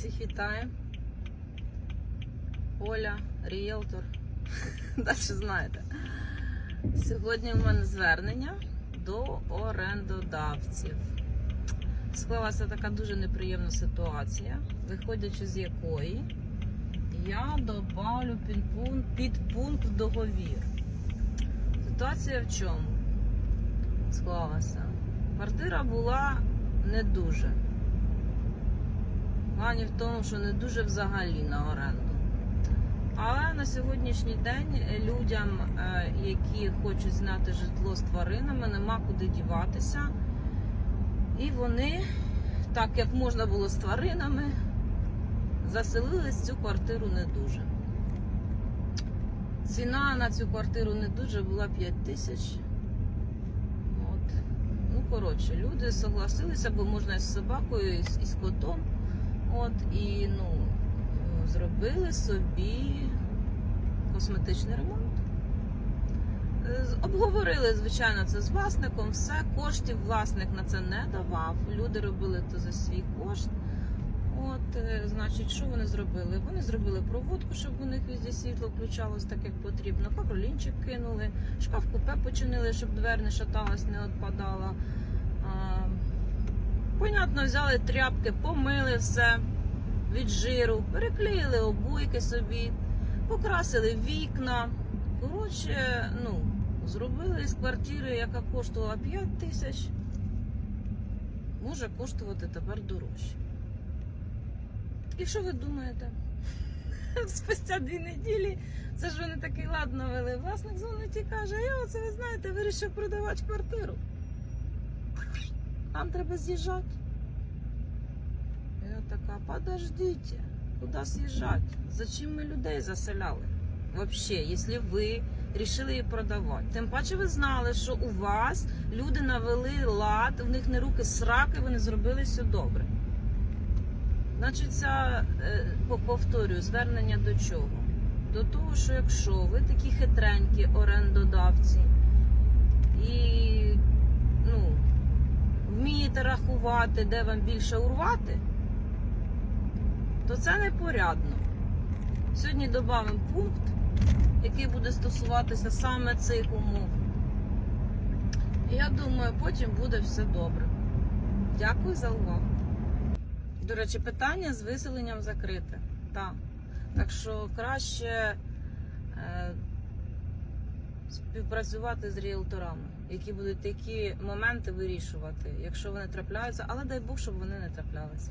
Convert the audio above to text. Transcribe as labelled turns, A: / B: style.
A: Всіх вітаю. Оля, ріелтор. Далі знаєте. Сьогодні в мене звернення до орендодавців. Склалася така дуже неприємна ситуація, виходячи з якої я добавлю підпункт, підпункт в договір. Ситуація в чому склалася? Квартира була не дуже. Плані в тому, що не дуже взагалі на оренду. Але на сьогоднішній день людям, е, які хочуть зняти житло з тваринами, нема куди діватися. І вони, так як можна було з тваринами, заселились цю квартиру не дуже. Ціна на цю квартиру не дуже була 5 тисяч. Ну, коротше, люди согласилися, бо можна з собакою, і з котом. От, і ну, зробили собі косметичний ремонт. Е, Обговорили, звичайно, це з власником. Все, коштів власник на це не давав. Люди робили то за свій кошт. От, е, значить, що вони зробили? Вони зробили проводку, щоб у них везде світло включалось так, як потрібно. Патрулінчик кинули, шкаф купе починили, щоб двер не шаталась, не відпадала. Понятно, взяли тряпки, помили все від жиру, переклеїли обойки собі, покрасили вікна. Коротше, ну, зробили з квартири, яка коштувала 5 тисяч, може коштувати тепер дорожче. І що ви думаєте? Спустя дві неділі, це ж вони такий лад навели. Власник дзвонить і каже, я оце ви знаєте, вирішив продавати квартиру. Нам треба з'їжджати. Я така, подождите, куди з'їжджати? Зачем ми людей заселяли? Вообще, якщо ви рішили її продавати. Тим паче ви знали, що у вас люди навели лад, в них не руки сраки, вони зробили все добре. Значить, ця, е, повторюю, звернення до чого? До того, що якщо ви такі хитренькі орендодавці і ну, вмієте рахувати, де вам більше урвати, то це непорядно. Сьогодні додамо пункт, який буде стосуватися саме цих умов. Я думаю, потім буде все добре. Дякую за увагу. До речі, питання з виселенням закрите. Так. Так що краще е, співпрацювати з ріелторами, які будуть такі моменти вирішувати, якщо вони трапляються, але дай Бог, щоб вони не траплялися.